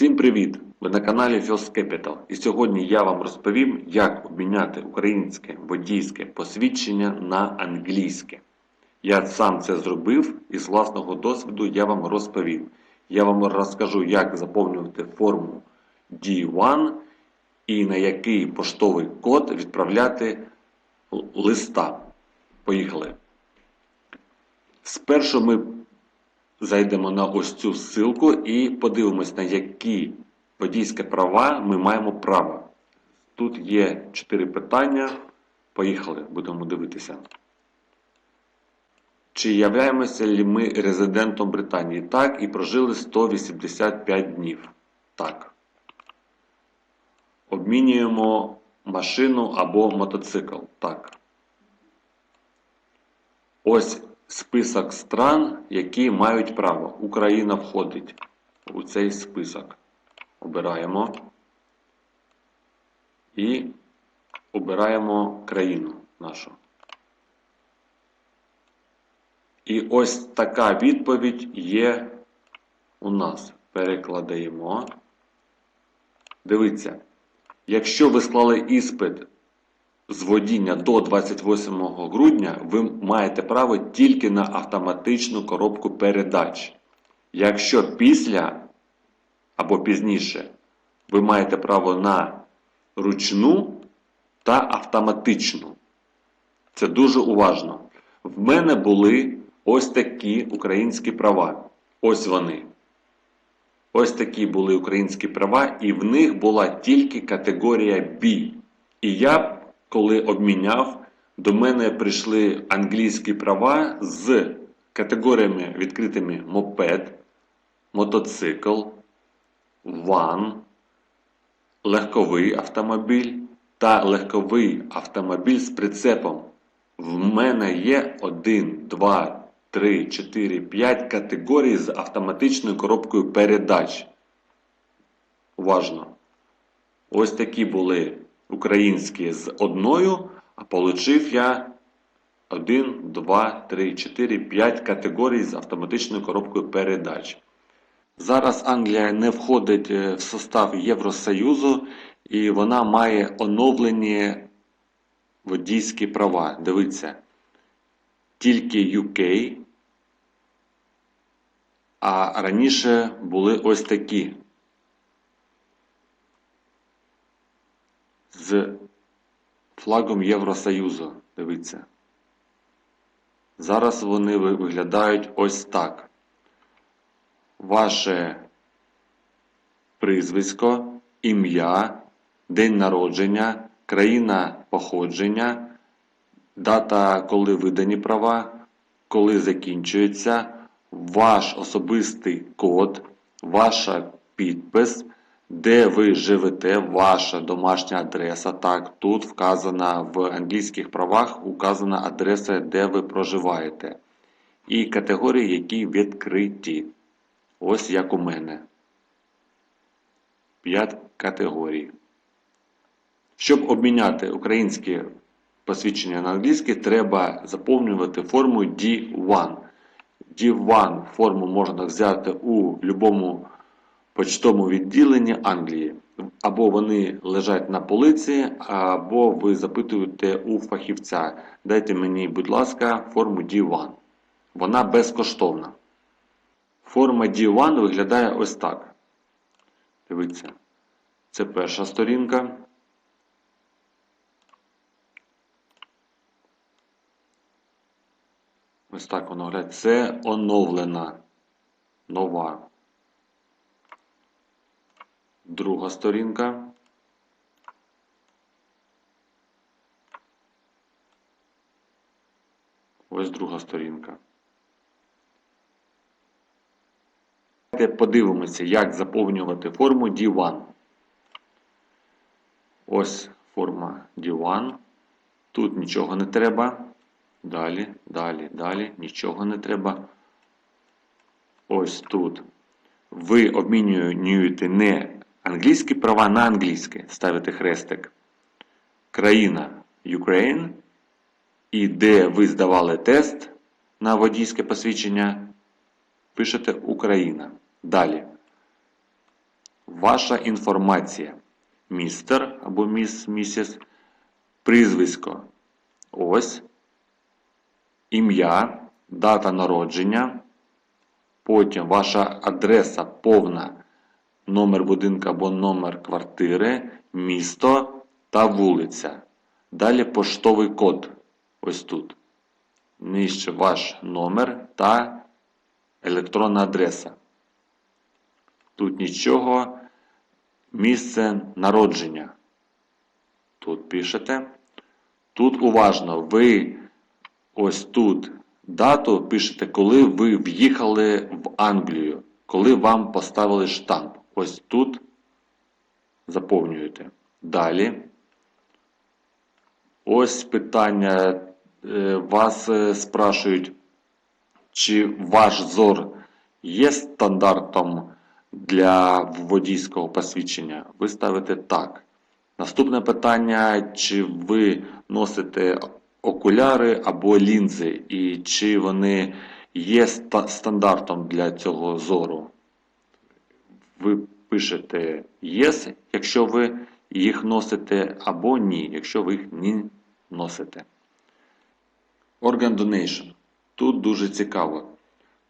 Всім привіт! Ви на каналі First Capital і сьогодні я вам розповім, як обміняти українське водійське посвідчення на англійське. Я сам це зробив і з власного досвіду я вам розповів. Я вам розкажу, як заповнювати форму D1 і на який поштовий код відправляти листа. Поїхали. Спершу ми зайдемо на ось цю ссылку і подивимось, на які водійські права ми маємо право. Тут є 4 питання. Поїхали, будемо дивитися. Чи являємося ли ми резидентом Британії? Так, і прожили 185 днів. Так. Обмінюємо машину або мотоцикл. Так. Ось список стран, які мають право. Україна входить у цей список. Обираємо і обираємо країну нашу. І ось така відповідь є у нас. Перекладаємо. Дивіться, якщо ви склали іспит з водіння до 28 грудня ви маєте право тільки на автоматичну коробку передач. Якщо після або пізніше ви маєте право на ручну та автоматичну. Це дуже уважно. В мене були ось такі українські права. Ось вони. Ось такі були українські права, і в них була тільки категорія B. І я коли обміняв, до мене прийшли англійські права з категоріями відкритими мопед, мотоцикл, ван, легковий автомобіль та легковий автомобіль з прицепом. В мене є 1, 2, 3, 4, 5 категорій з автоматичною коробкою передач. Уважно. Ось такі були українські з одною, а получив я 1, 2, 3, 4, 5 категорій з автоматичною коробкою передач. Зараз Англія не входить е, в состав Євросоюзу і вона має оновлені водійські права. Дивіться, тільки UK, а раніше були ось такі. З флагом Євросоюзу. Дивіться. Зараз вони виглядають ось так. Ваше прізвисько, ім'я, день народження, країна походження, дата, коли видані права, коли закінчується, ваш особистий код, ваша підпис, де ви живете, ваша домашня адреса. Так, тут вказана в англійських правах указана адреса, де ви проживаєте. І категорії, які відкриті. Ось як у мене. 5 категорій. Щоб обміняти українське посвідчення на англійське, треба заповнювати форму D1. D1 форму можна взяти у будь-якому почтовому відділенні Англії. Або вони лежать на полиці, або ви запитуєте у фахівця. Дайте мені, будь ласка, форму D1. Вона безкоштовна. Форма D1 виглядає ось так. Дивіться. Це перша сторінка. Ось так воно виглядає. Це оновлена. Нова. Друга сторінка. Ось друга сторінка. Давайте подивимося, як заповнювати форму D1. Ось форма D1. Тут нічого не треба. Далі, далі, далі, нічого не треба. Ось тут. Ви обмінюєте не англійські права на англійське. Ставите хрестик. Країна Ukraine. І де ви здавали тест на водійське посвідчення, пишете Україна. Далі. ваша інформація. Містер або міс, місіс, прізвисько. Ось. Ім'я, дата народження. Потім ваша адреса повна, номер будинку або номер квартири, місто та вулиця. Далі поштовий код. Ось тут. Нижче ваш номер та електронна адреса. Тут нічого. Місце народження. Тут пишете. Тут уважно, ви ось тут дату пишете, коли ви в'їхали в Англію, коли вам поставили штамп. Ось тут заповнюєте. Далі. Ось питання. Е, Вас е, спрашують, чи ваш зор є стандартом для водійського посвідчення? Ви ставите так. Наступне питання, чи ви носите окуляри або лінзи, і чи вони є стандартом для цього зору? Ви пишете Yes, якщо ви їх носите, або ні, якщо ви їх не носите. Organ Donation. Тут дуже цікаво.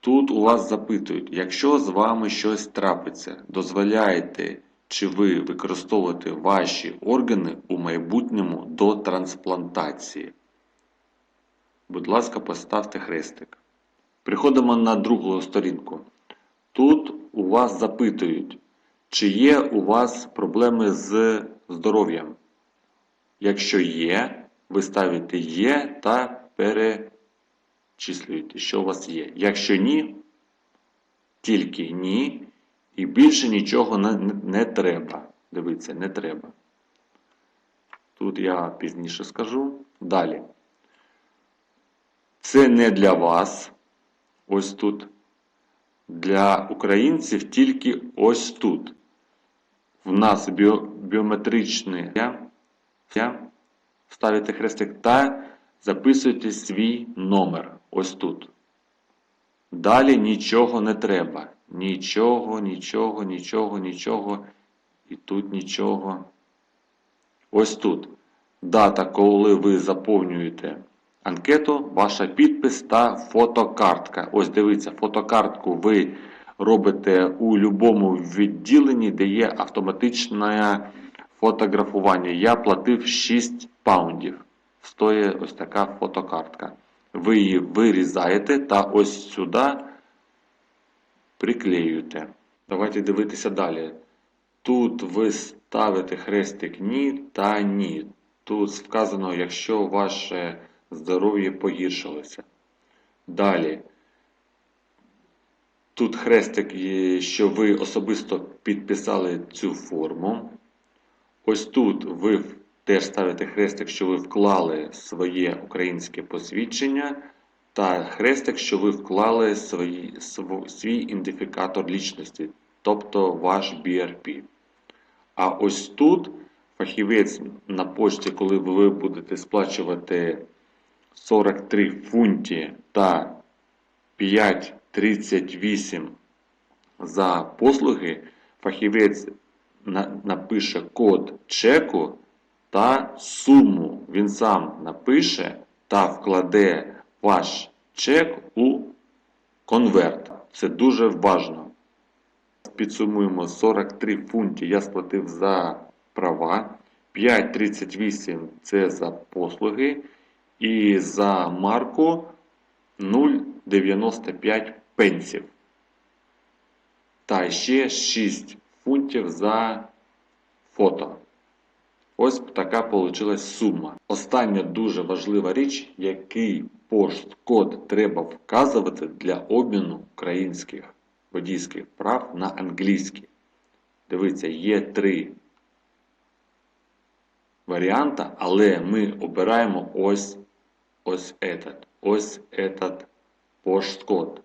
Тут у вас запитують, якщо з вами щось трапиться, дозволяєте чи ви використовуєте ваші органи у майбутньому до трансплантації. Будь ласка, поставте хрестик. Приходимо на другу сторінку. Тут у вас запитують, чи є у вас проблеми з здоров'ям. Якщо є, ви ставите є та перечислюєте, що у вас є. Якщо ні, тільки ні, і більше нічого не, не, треба. Дивіться, не треба. Тут я пізніше скажу. Далі. Це не для вас. Ось тут. Для українців тільки ось тут. В нас біо, біометричне ставите хрестик та записуєте свій номер. Ось тут. Далі нічого не треба. Нічого, нічого, нічого, нічого. І тут нічого. Ось тут. Дата, коли ви заповнюєте анкету, ваша підпис та фотокартка. Ось дивіться, фотокартку ви робите у будь-якому відділенні, де є автоматичне фотографування. Я платив 6 паундів. Стоїть ось така фотокартка. Ви її вирізаєте та ось сюди приклеюєте. Давайте дивитися далі. Тут ви ставите хрестик ні та ні. Тут вказано, якщо ваше здоров'я погіршилося. Далі. Тут хрестик, що ви особисто підписали цю форму. Ось тут ви теж ставите хрестик, що ви вклали своє українське посвідчення. Та хрестик, що ви вклали свої, свій ідентифікатор лічності, тобто ваш BRP. А ось тут фахівець на почті, коли ви будете сплачувати 43 фунті та 5,38 за послуги, фахівець напише код чеку та суму. Він сам напише та вкладе ваш чек у конверт. Це дуже важливо. Підсумуємо 43 фунті я сплатив за права, 5,38 це за послуги. І за марку 0,95 пенсів. Та ще 6 фунтів за фото. Ось така вийшла сума. Остання дуже важлива річ, який пошткод треба вказувати для обміну українських водійських прав на англійські. Дивіться, є три варіанти, але ми обираємо ось ось этот. Ось этот пошткод.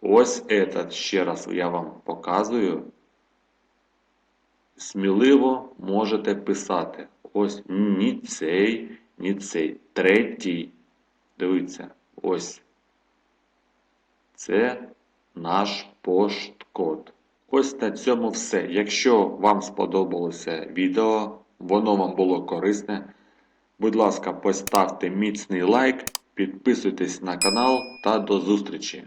Ось этот, ще раз я вам показую. Сміливо можете писати. Ось ні цей, ні цей. Третій. Дивіться, ось. Це наш пошткод. Ось на цьому все. Якщо вам сподобалося відео, воно вам було корисне, будь ласка, поставте міцний лайк, підписуйтесь на канал та до зустрічі!